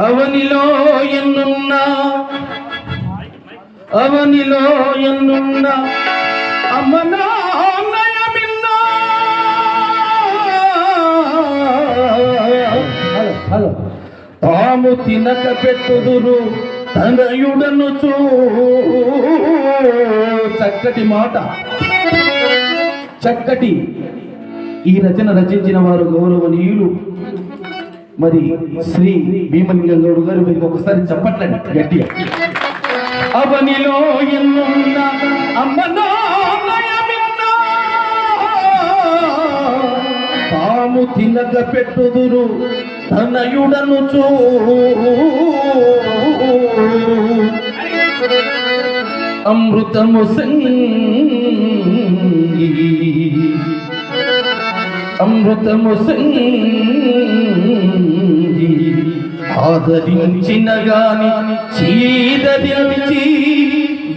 అవనిలో ఎన్నున్నా? అవనిలో ఎన్నున్నా? అమ్మ నాన్నయమిన్నా హలో తాము తినక పెట్టుదురు తనయుడను చూ. చక్కటి మాట. చక్కటి. ఈ రచన రచించిన వారు గౌరవనీయులు. మరి శ్రీ భీమలింగం గారు మీరు ఒకసారి చెప్పట్లండి గట్టిగా. అవనిలో ఎన్నున్న అమ్మ తాము తినక పెట్టుదురు తనయుడను చూ. అమృతము సంగి అమృతము సంగి. ఆదరించిన గాని చీదరించి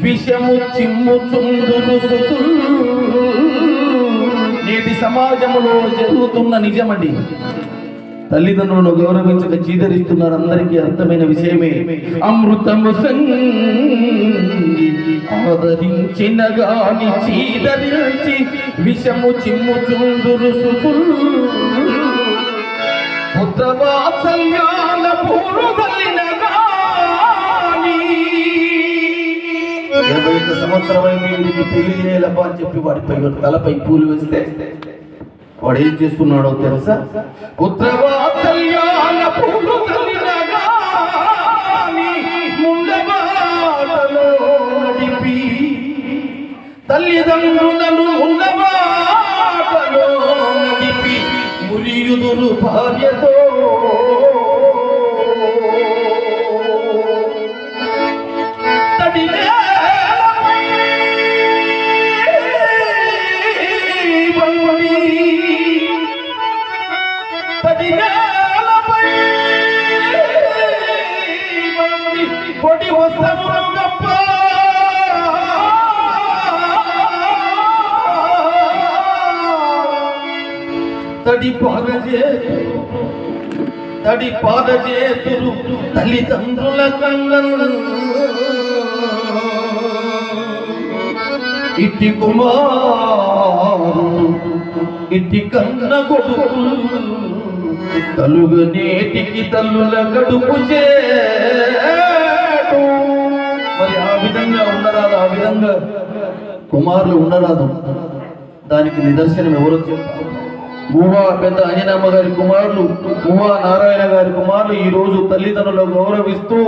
విషము చిమ్ముచుందురు నేటి సమాజంలో జరుగుతున్న నిజమండి. తల్లిదండ్రులను గౌరవించక చీదరిస్తున్నారు అందరికీ అర్థమైన విషయమే. అమృతము ఆదరించిన గాని చీదరించి విషము చిమ్ముచుందురు సుతులు. పుత్రవాత్సల్యాల ఇరవై ఒక్క సంవత్సరమైంది వీడికి పెళ్ళి చేయాలబ్బా అని చెప్పి వాడిపై తలపై పూలు వేస్తే వాడు ఏం చేస్తున్నాడో తెలుసా? పుత్రవాత్సల్యాల పూలు తడి పారజే తడి పారజేతురు తల్లిదండ్రుల కళ్ళను ఇట్టి కుమారు ఇట్టి కన్న కొడుకు తలుగు నేటికి తల్లుల కడుపు చేటు. మరి ఆ విధంగా ఉండరాదు ఆ విధంగా కుమారులు ఉండరాదు. దానికి నిదర్శనం ఎవరో చెప్తారు? భూమా పెద్ద అంజనమ్మ గారి కుమారులు భూమా నారాయణ గారి కుమారులు ఈ రోజు తల్లిదండ్రులు గౌరవిస్తూ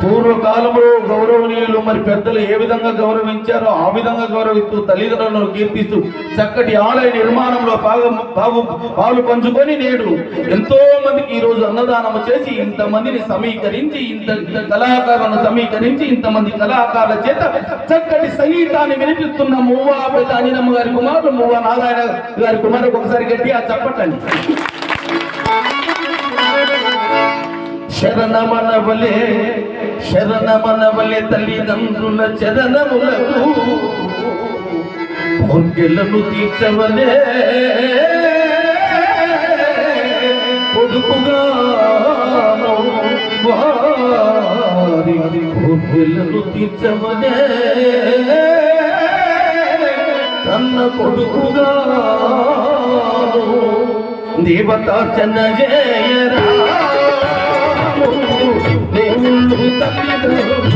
పూర్వకాలంలో గౌరవనీయులు మరి పెద్దలు ఏ విధంగా గౌరవించారో ఆ విధంగా గౌరవిస్తూ తల్లిదండ్రులను కీర్తిస్తూ చక్కటి ఆలయ నిర్మాణంలో భాగం పాలు పాలు పంచుకొని నేడు ఎంతో మందికి ఈ రోజు అన్నదానం చేసి ఇంతమందిని సమీకరించి ఇంత కళాకారులను సమీకరించి ఇంతమంది కళాకారుల చేత చక్కటి సంగీతాన్ని వినిపిస్తున్న మూవా పెద్ద అంజనమ్మ గారి కుమారులు మూవా నారాయణ గారి కుమారుడు ఒకసారి గట్టిగా చెప్పటండి శరణమనవలే శరణమనవలే తల్లిదండ్రుల చరణములకు కోర్కెలను తీర్చవలే. కొడుకుగా వారి కోర్కెలను తీర్చవలే. కన్న కొడుకుగా దేవతార్చన జయరా దేవుళ్ళు తల్లిదండ్రులు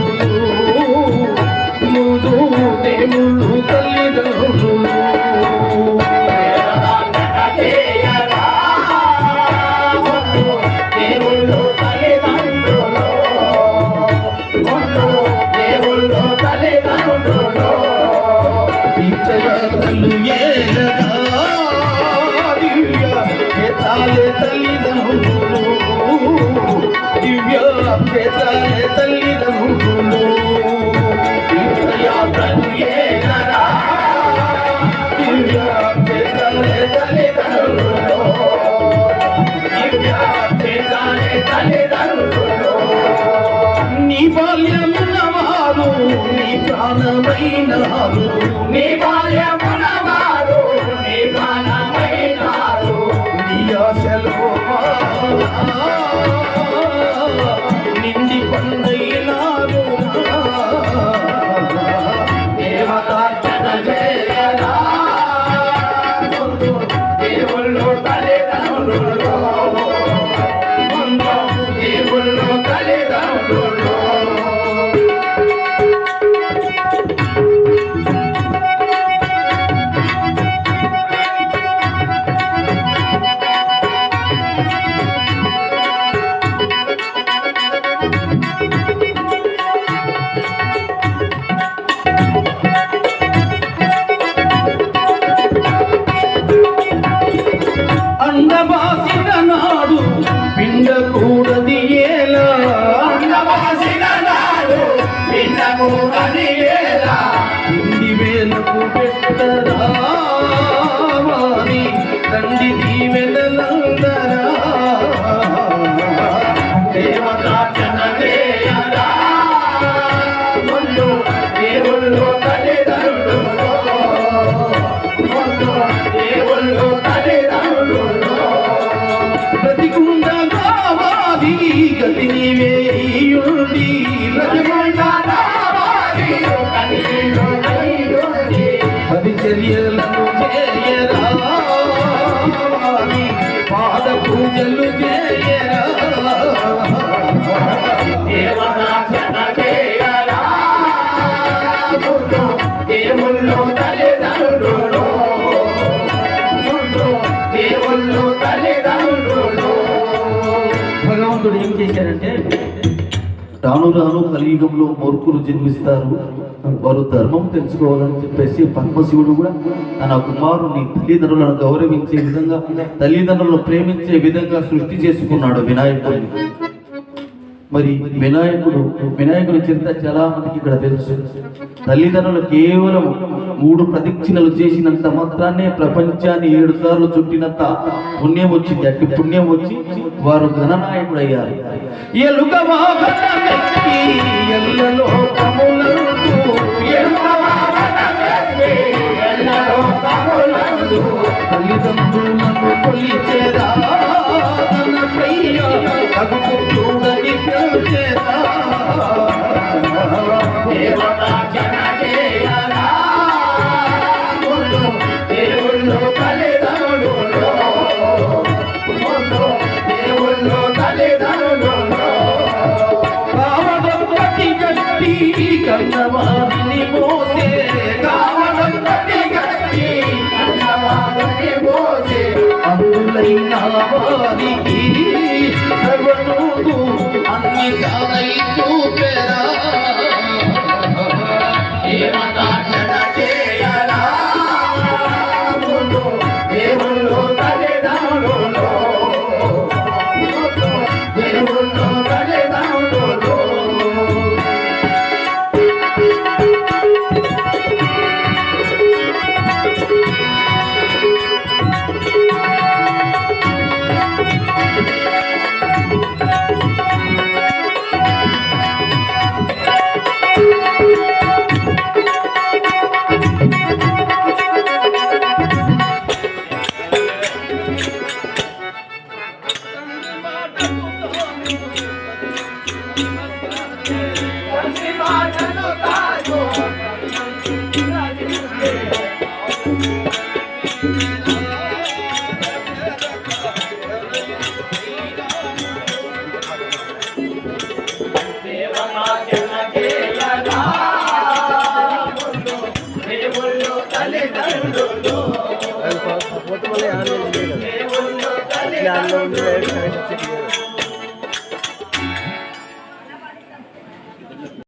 దేవుళ్ళు తల్లిదండ్రులు love. అందభాసుడనాడు పిండకు పూజలు చేయరా దేవనాశన రాను రాను కలియుగంలో మూర్ఖులు జన్మిస్తారు. వారు ధర్మం తెలుసుకోవాలని చెప్పేసి పద్మశివుడు కూడా తన కుమారుని తల్లిదండ్రులను గౌరవించే విధంగా తల్లిదండ్రులను ప్రేమించే విధంగా సృష్టి చేసుకున్నాడు వినాయకుడిని. మరి వినాయకుడు వినాయకుడి చరిత్ర చాలా మందికి ఇక్కడ తెలుసు. తల్లిదండ్రులు కేవలం మూడు ప్రదక్షిణలు చేసినంత మాత్రాన్నే ప్రపంచాన్ని ఏడు సార్లు చుట్టినంత పుణ్యం వచ్చింది అట్టి పుణ్యం వచ్చి వారు ధననాయకుడు అయ్యారు ఎలుక తల్లిదండ్రులను కన్నవారిని మోసే కావడం గట్టి గట్టి అన్నవారిని మోసే. వారికి Hallelujah.